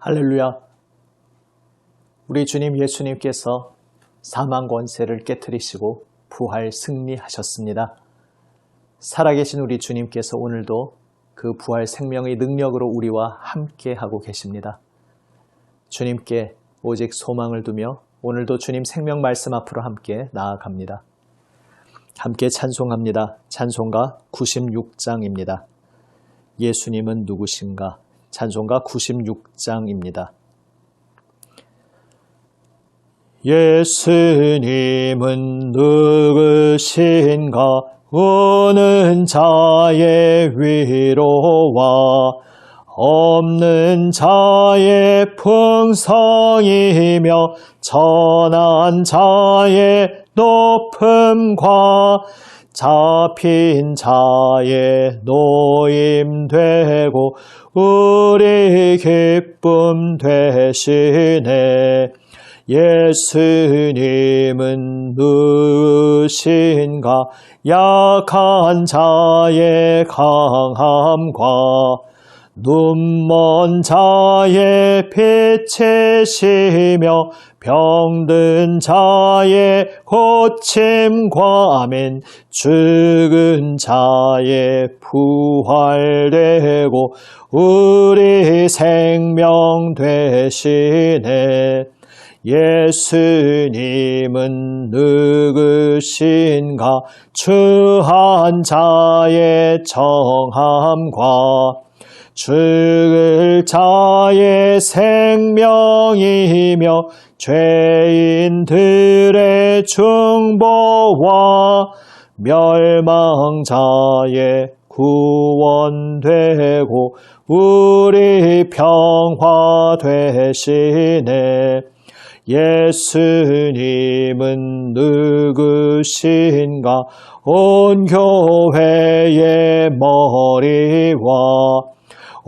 할렐루야. 우리 주님 예수님께서 사망 권세를 깨뜨리시고 부활 승리하셨습니다. 살아계신 우리 주님께서 오늘도 그 부활 생명의 능력으로 우리와 함께 하고 계십니다. 주님께 오직 소망을 두며 오늘도 주님 생명 말씀 앞으로 함께 나아갑니다. 함께 찬송합니다. 찬송가 96장입니다. 예수님은 누구신가? 찬송가 96장입니다. 예수님은 누구신가? 우는 자의 위로와 없는 자의 풍성이며 천한 자의 높음과 잡힌 자의 노임되고 우리 기쁨 되시네. 예수님은 누신가? 약한 자의 강함과 눈먼 자의 빛이시며 병든 자의 고침과 아멘. 죽은 자의 부활되고 우리 생명 되시네. 예수님은 누구신가? 추한 자의 정함과 죽을 자의 생명이며 죄인들의 중보와 멸망자의 구원되고 우리 평화 되시네. 예수님은 누구신가? 온 교회의 머리와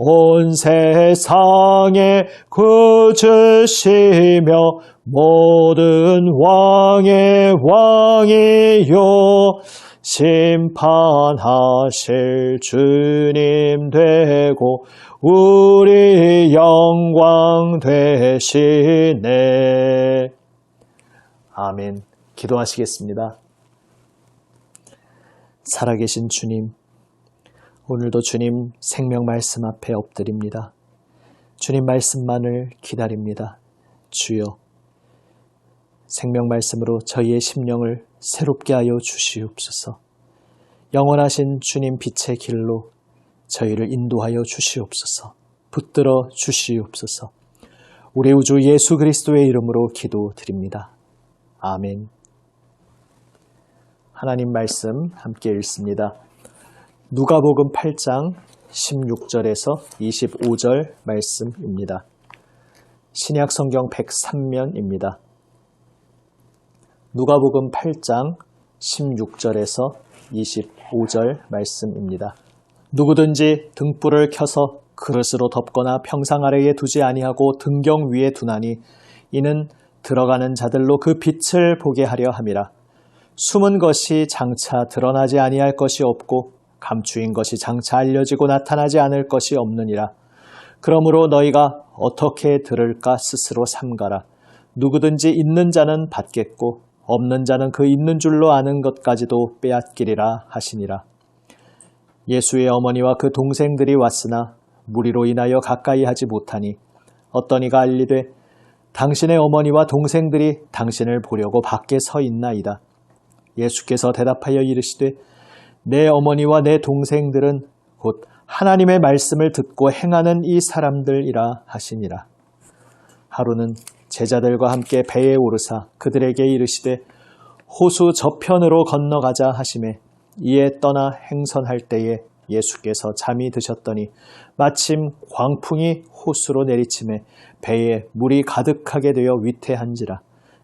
온 세상에 구주시며 모든 왕의 왕이요 심판하실 주님 되고 우리 영광 되시네. 아멘. 기도하시겠습니다. 살아계신 주님, 오늘도 주님 생명 말씀 앞에 엎드립니다. 주님 말씀만을 기다립니다. 주여, 생명 말씀으로 저희의 심령을 새롭게 하여 주시옵소서. 영원하신 주님 빛의 길로 저희를 인도하여 주시옵소서. 붙들어 주시옵소서. 우리 우주 예수 그리스도의 이름으로 기도드립니다. 아멘. 하나님 말씀 함께 읽습니다. 누가복음 8장 16절에서 25절 말씀입니다. 신약 성경 103면입니다. 누가복음 8장 16절에서 25절 말씀입니다. 누구든지 등불을 켜서 그릇으로 덮거나 평상 아래에 두지 아니하고 등경 위에 두나니 이는 들어가는 자들로 그 빛을 보게 하려 함이라. 숨은 것이 장차 드러나지 아니할 것이 없고 감추인 것이 장차 알려지고 나타나지 않을 것이 없느니라. 그러므로 너희가 어떻게 들을까 스스로 삼가라. 누구든지 있는 자는 받겠고 없는 자는 그 있는 줄로 아는 것까지도 빼앗기리라 하시니라. 예수의 어머니와 그 동생들이 왔으나 무리로 인하여 가까이 하지 못하니 어떤 이가 알리되 당신의 어머니와 동생들이 당신을 보려고 밖에 서 있나이다. 예수께서 대답하여 이르시되 내 어머니와 내 동생들은 곧 하나님의 말씀을 듣고 행하는 이 사람들이라 하시니라. 하루는 제자들과 함께 배에 오르사 그들에게 이르시되 호수 저편으로 건너가자 하심에 이에 떠나 행선할 때에 예수께서 잠이 드셨더니 마침 광풍이 호수로 내리침에 배에 물이 가득하게 되어 위태한지라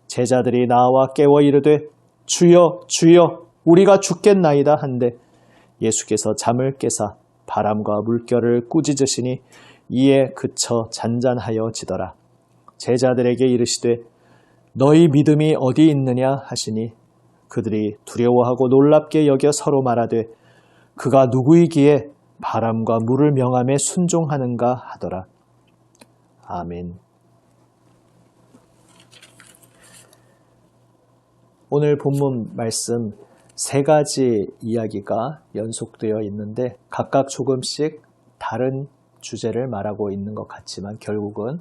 제자들이 나와 깨워 이르되 주여 주여 우리가 죽겠나이다 한데 예수께서 잠을 깨사 바람과 물결을 꾸짖으시니 이에 그쳐 잔잔하여 지더라 제자들에게 이르시되 너희 믿음이 어디 있느냐 하시니 그들이 두려워하고 놀랍게 여겨 서로 말하되 그가 누구이기에 바람과 물을 명함에 순종하는가 하더라. 아멘. 오늘 본문 말씀 세 가지 이야기가 연속되어 있는데 각각 조금씩 다른 주제를 말하고 있는 것 같지만 결국은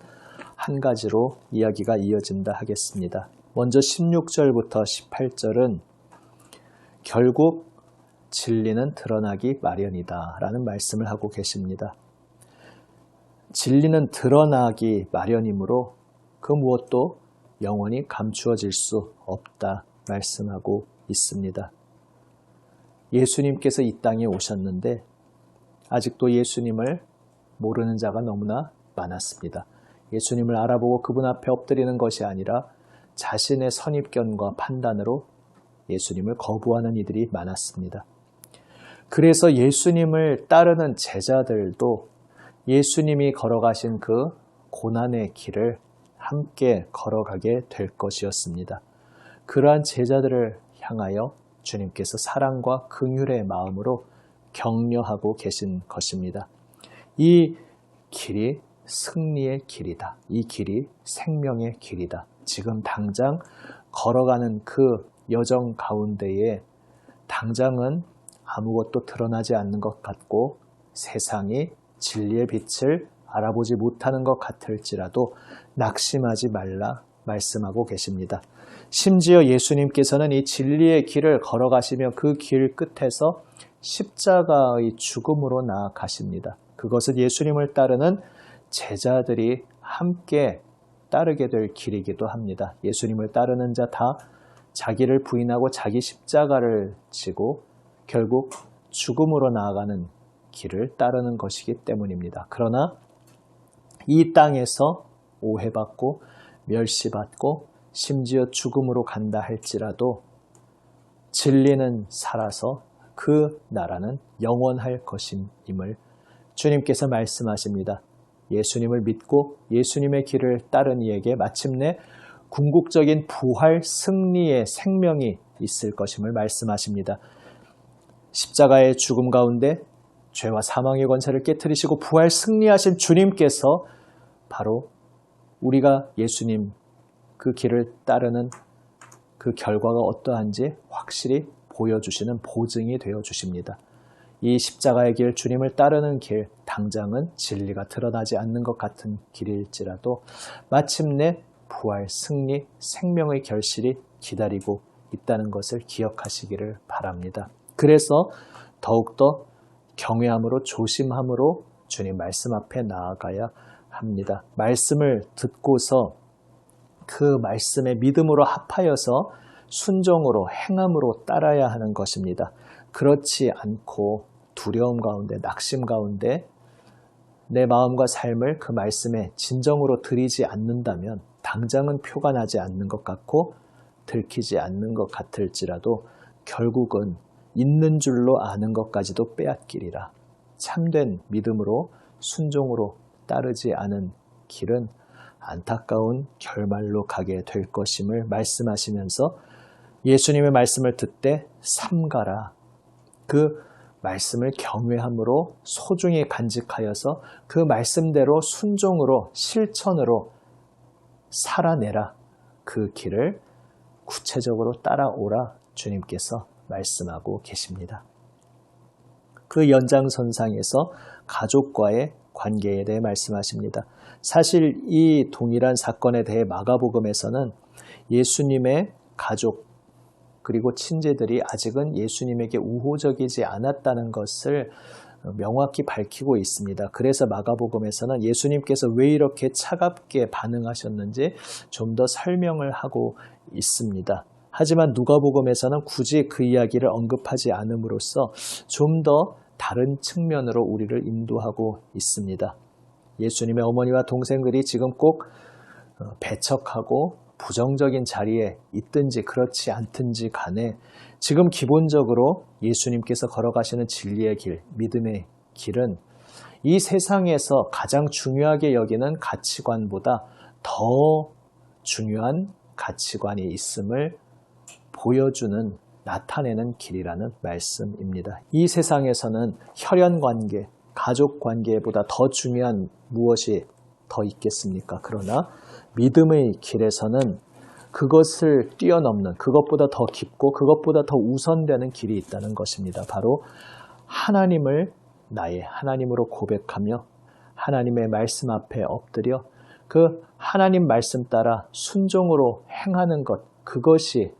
한 가지로 이야기가 이어진다 하겠습니다. 먼저 16절부터 18절은 결국 진리는 드러나기 마련이다 라는 말씀을 하고 계십니다. 진리는 드러나기 마련이므로 그 무엇도 영원히 감추어질 수 없다 말씀하고 있습니다. 예수님께서 이 땅에 오셨는데 아직도 예수님을 모르는 자가 너무나 많았습니다. 예수님을 알아보고 그분 앞에 엎드리는 것이 아니라 자신의 선입견과 판단으로 예수님을 거부하는 이들이 많았습니다. 그래서 예수님을 따르는 제자들도 예수님이 걸어가신 그 고난의 길을 함께 걸어가게 될 것이었습니다. 그러한 제자들을 향하여 주님께서 사랑과 긍휼의 마음으로 격려하고 계신 것입니다. 이 길이 승리의 길이다. 이 길이 생명의 길이다. 지금 당장 걸어가는 그 여정 가운데에 당장은 아무것도 드러나지 않는 것 같고 세상이 진리의 빛을 알아보지 못하는 것 같을지라도 낙심하지 말라 말씀하고 계십니다. 심지어 예수님께서는 이 진리의 길을 걸어가시며 그 길 끝에서 십자가의 죽음으로 나아가십니다. 그것은 예수님을 따르는 제자들이 함께 따르게 될 길이기도 합니다. 예수님을 따르는 자 다 자기를 부인하고 자기 십자가를 지고 결국 죽음으로 나아가는 길을 따르는 것이기 때문입니다. 그러나 이 땅에서 오해받고 멸시받고 심지어 죽음으로 간다 할지라도 진리는 살아서 그 나라는 영원할 것임을 주님께서 말씀하십니다. 예수님을 믿고 예수님의 길을 따른 이에게 마침내 궁극적인 부활 승리의 생명이 있을 것임을 말씀하십니다. 십자가의 죽음 가운데 죄와 사망의 권세를 깨뜨리시고 부활 승리하신 주님께서 바로 우리가 예수님 그 길을 따르는 그 결과가 어떠한지 확실히 보여주시는 보증이 되어 주십니다. 이 십자가의 길, 주님을 따르는 길, 당장은 진리가 드러나지 않는 것 같은 길일지라도 마침내 부활, 승리, 생명의 결실이 기다리고 있다는 것을 기억하시기를 바랍니다. 그래서 더욱더 경외함으로 조심함으로 주님 말씀 앞에 나아가야 합니다. 말씀을 듣고서 그 말씀에 믿음으로 합하여서 순종으로 행함으로 따라야 하는 것입니다. 그렇지 않고 두려움 가운데 낙심 가운데 내 마음과 삶을 그 말씀에 진정으로 드리지 않는다면 당장은 표가 나지 않는 것 같고 들키지 않는 것 같을지라도 결국은 있는 줄로 아는 것까지도 빼앗기리라. 참된 믿음으로 순종으로 따르지 않은 길은 안타까운 결말로 가게 될 것임을 말씀하시면서 예수님의 말씀을 듣되 삼가라. 그 말씀을 경외함으로 소중히 간직하여서 그 말씀대로 순종으로 실천으로 살아내라. 그 길을 구체적으로 따라오라 주님께서 말씀하고 계십니다. 그 연장선상에서 가족과의 관계에 대해 말씀하십니다. 사실 이 동일한 사건에 대해 마가복음에서는 예수님의 가족 그리고 친제들이 아직은 예수님에게 우호적이지 않았다는 것을 명확히 밝히고 있습니다. 그래서 마가복음에서는 예수님께서 왜 이렇게 차갑게 반응하셨는지 좀 더 설명을 하고 있습니다. 하지만 누가복음에서는 굳이 그 이야기를 언급하지 않음으로써 좀 더 다른 측면으로 우리를 인도하고 있습니다. 예수님의 어머니와 동생들이 지금 꼭 어, 배척하고 부정적인 자리에 있든지 그렇지 않든지 간에 지금 기본적으로 예수님께서 걸어가시는 진리의 길, 믿음의 길은 이 세상에서 가장 중요하게 여기는 가치관보다 더 중요한 가치관이 있음을 보여주는 나타내는 길이라는 말씀입니다. 이 세상에서는 혈연 관계, 가족 관계보다 더 중요한 무엇이 더 있겠습니까? 그러나 믿음의 길에서는 그것을 뛰어넘는 그것보다 더 깊고 그것보다 더 우선되는 길이 있다는 것입니다. 바로 하나님을 나의 하나님으로 고백하며 하나님의 말씀 앞에 엎드려 그 하나님 말씀 따라 순종으로 행하는 것 그것이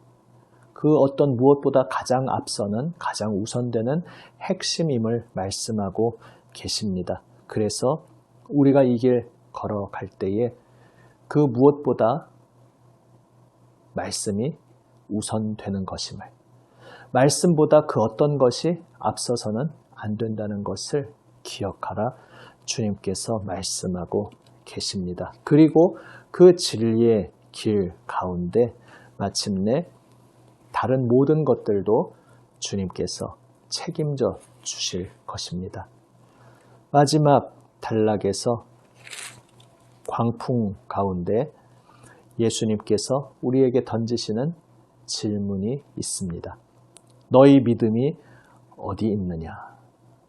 그 어떤 무엇보다 가장 앞서는 가장 우선되는 핵심임을 말씀하고 계십니다. 그래서 우리가 이 길 걸어갈 때에 그 무엇보다 말씀이 우선 되는 것임을 말씀보다 그 어떤 것이 앞서서는 안 된다는 것을 기억하라 주님께서 말씀하고 계십니다. 그리고 그 진리의 길 가운데 마침내 다른 모든 것들도 주님께서 책임져 주실 것입니다. 마지막 단락에서 광풍 가운데 예수님께서 우리에게 던지시는 질문이 있습니다. 너희 믿음이 어디 있느냐?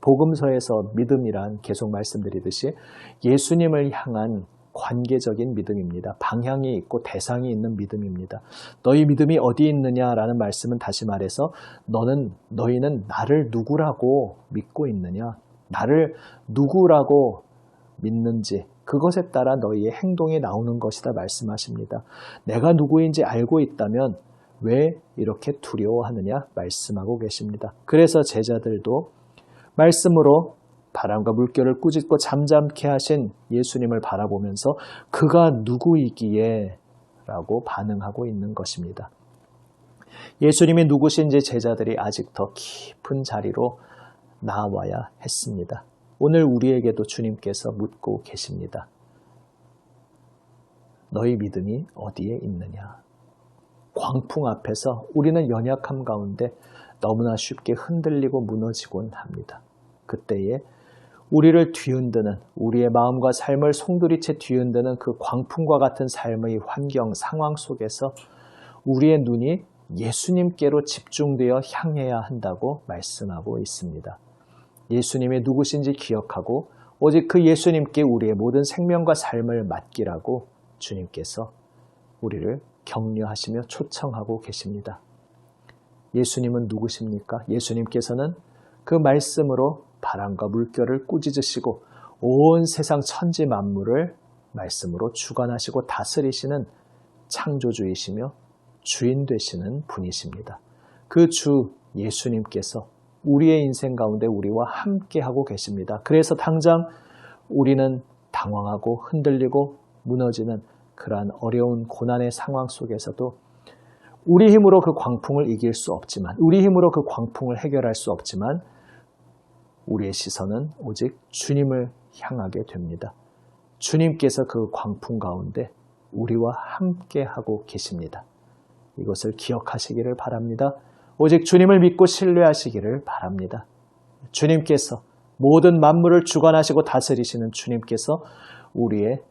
복음서에서 믿음이란 계속 말씀드리듯이 예수님을 향한 관계적인 믿음입니다. 방향이 있고 대상이 있는 믿음입니다. 너희 믿음이 어디 있느냐라는 말씀은 다시 말해서 너는 너희는 나를 누구라고 믿고 있느냐? 나를 누구라고 믿는지 그것에 따라 너희의 행동이 나오는 것이다 말씀하십니다. 내가 누구인지 알고 있다면 왜 이렇게 두려워하느냐 말씀하고 계십니다. 그래서 제자들도 말씀으로 바람과 물결을 꾸짖고 잠잠케 하신 예수님을 바라보면서 그가 누구이기에 라고 반응하고 있는 것입니다. 예수님이 누구신지 제자들이 아직 더 깊은 자리로 나와야 했습니다. 오늘 우리에게도 주님께서 묻고 계십니다. 너희 믿음이 어디에 있느냐? 광풍 앞에서 우리는 연약함 가운데 너무나 쉽게 흔들리고 무너지곤 합니다. 그때에 우리를 뒤흔드는 우리의 마음과 삶을 송두리째 뒤흔드는 그 광풍과 같은 삶의 환경 상황 속에서 우리의 눈이 예수님께로 집중되어 향해야 한다고 말씀하고 있습니다. 예수님이 누구신지 기억하고 오직 그 예수님께 우리의 모든 생명과 삶을 맡기라고 주님께서 우리를 격려하시며 초청하고 계십니다. 예수님은 누구십니까? 예수님께서는 그 말씀으로 바람과 물결을 꾸짖으시고 온 세상 천지 만물을 말씀으로 주관하시고 다스리시는 창조주이시며 주인 되시는 분이십니다. 그 주 예수님께서 우리의 인생 가운데 우리와 함께 하고 계십니다. 그래서 당장 우리는 당황하고 흔들리고 무너지는 그러한 어려운 고난의 상황 속에서도 우리 힘으로 그 광풍을 이길 수 없지만, 우리 힘으로 그 광풍을 해결할 수 없지만, 우리의 시선은 오직 주님을 향하게 됩니다. 주님께서 그 광풍 가운데 우리와 함께 하고 계십니다. 이것을 기억하시기를 바랍니다. 오직 주님을 믿고 신뢰하시기를 바랍니다. 주님께서 모든 만물을 주관하시고 다스리시는 주님께서 우리의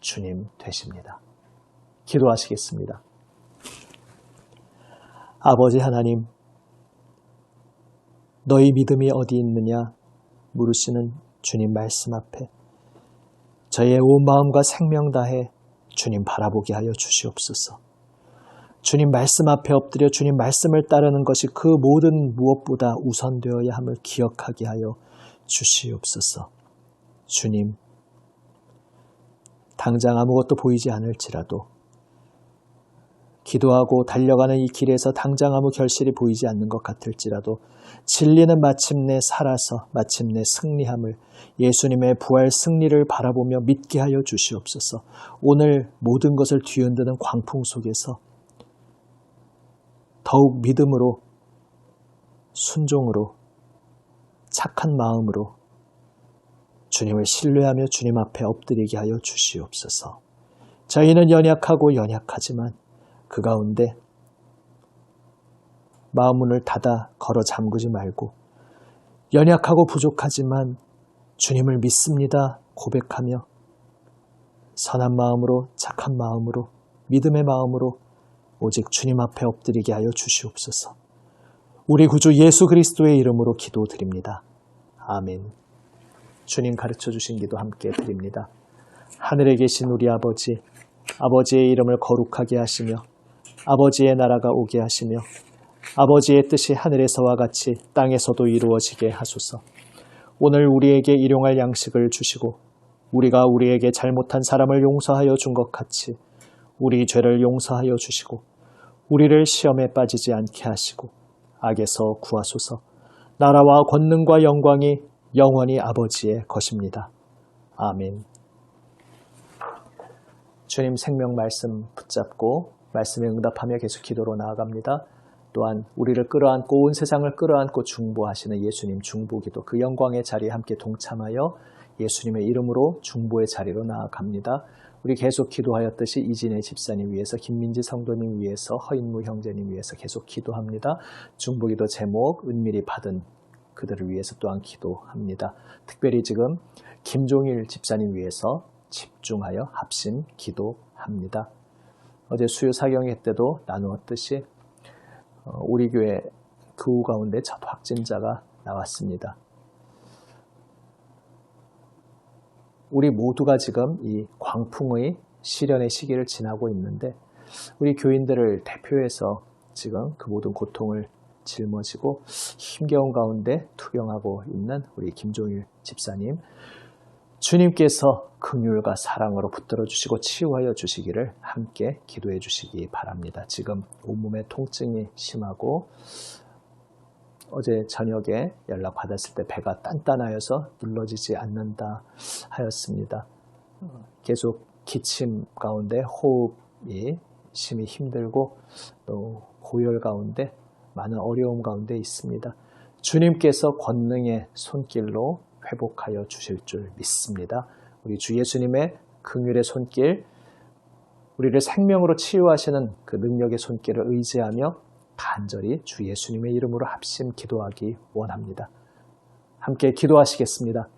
주님 되십니다. 기도하시겠습니다. 아버지 하나님, 너희 믿음이 어디 있느냐 물으시는 주님 말씀 앞에 저의 온 마음과 생명 다해 주님 바라보게 하여 주시옵소서. 주님 말씀 앞에 엎드려 주님 말씀을 따르는 것이 그 모든 무엇보다 우선되어야 함을 기억하게 하여 주시옵소서. 주님, 당장 아무것도 보이지 않을지라도 기도하고 달려가는 이 길에서 당장 아무 결실이 보이지 않는 것 같을지라도 진리는 마침내 살아서 마침내 승리함을 예수님의 부활 승리를 바라보며 믿게 하여 주시옵소서. 오늘 모든 것을 뒤흔드는 광풍 속에서 더욱 믿음으로, 순종으로, 착한 마음으로 주님을 신뢰하며 주님 앞에 엎드리게 하여 주시옵소서. 저희는 연약하고 연약하지만 그 가운데 마음 문을 닫아 걸어 잠그지 말고 연약하고 부족하지만 주님을 믿습니다 고백하며 선한 마음으로 착한 마음으로 믿음의 마음으로 오직 주님 앞에 엎드리게 하여 주시옵소서. 우리 구주 예수 그리스도의 이름으로 기도드립니다. 아멘. 주님 가르쳐 주신 기도 함께 드립니다. 하늘에 계신 우리 아버지, 아버지의 이름을 거룩하게 하시며 아버지의 나라가 오게 하시며 아버지의 뜻이 하늘에서와 같이 땅에서도 이루어지게 하소서. 오늘 우리에게 일용할 양식을 주시고 우리가 우리에게 잘못한 사람을 용서하여 준 것 같이 우리 죄를 용서하여 주시고 우리를 시험에 빠지지 않게 하시고 악에서 구하소서. 나라와 권능과 영광이 영원히 아버지의 것입니다. 아멘. 주님 생명 말씀 붙잡고 말씀에 응답하며 계속 기도로 나아갑니다. 또한 우리를 끌어안고 온 세상을 끌어안고 중보하시는 예수님 중보기도 그 영광의 자리에 함께 동참하여 예수님의 이름으로 중보의 자리로 나아갑니다. 우리 계속 기도하였듯이 이진의 집사님 위해서 김민지 성도님 위해서 허인무 형제님 위해서 계속 기도합니다. 중보기도 제목 은밀히 받은 그들을 위해서 또한 기도합니다. 특별히 지금 김종일 집사님 위해서 집중하여 합심 기도합니다. 어제 수요 사경회 때도 나누었듯이 어, 우리 교회 그후 가운데 첫 확진자가 나왔습니다. 우리 모두가 지금 이 광풍의 시련의 시기를 지나고 있는데 우리 교인들을 대표해서 지금 그 모든 고통을 짊어지고 힘겨운 가운데 투병하고 있는 우리 김종일 집사님 주님께서 긍휼과 사랑으로 붙들어 주시고 치유하여 주시기를 함께 기도해 주시기 바랍니다. 지금 온몸에 통증이 심하고 어제 저녁에 연락 받았을 때 배가 단단하여서 눌러지지 않는다 하였습니다. 계속 기침 가운데 호흡이 심히 힘들고 또 고열 가운데 많은 어려움 가운데 있습니다. 주님께서 권능의 손길로 회복하여 주실 줄 믿습니다. 우리 주 예수님의 긍휼의 손길, 우리를 생명으로 치유하시는 그 능력의 손길을 의지하며 간절히 주 예수님의 이름으로 합심 기도하기 원합니다. 함께 기도하시겠습니다.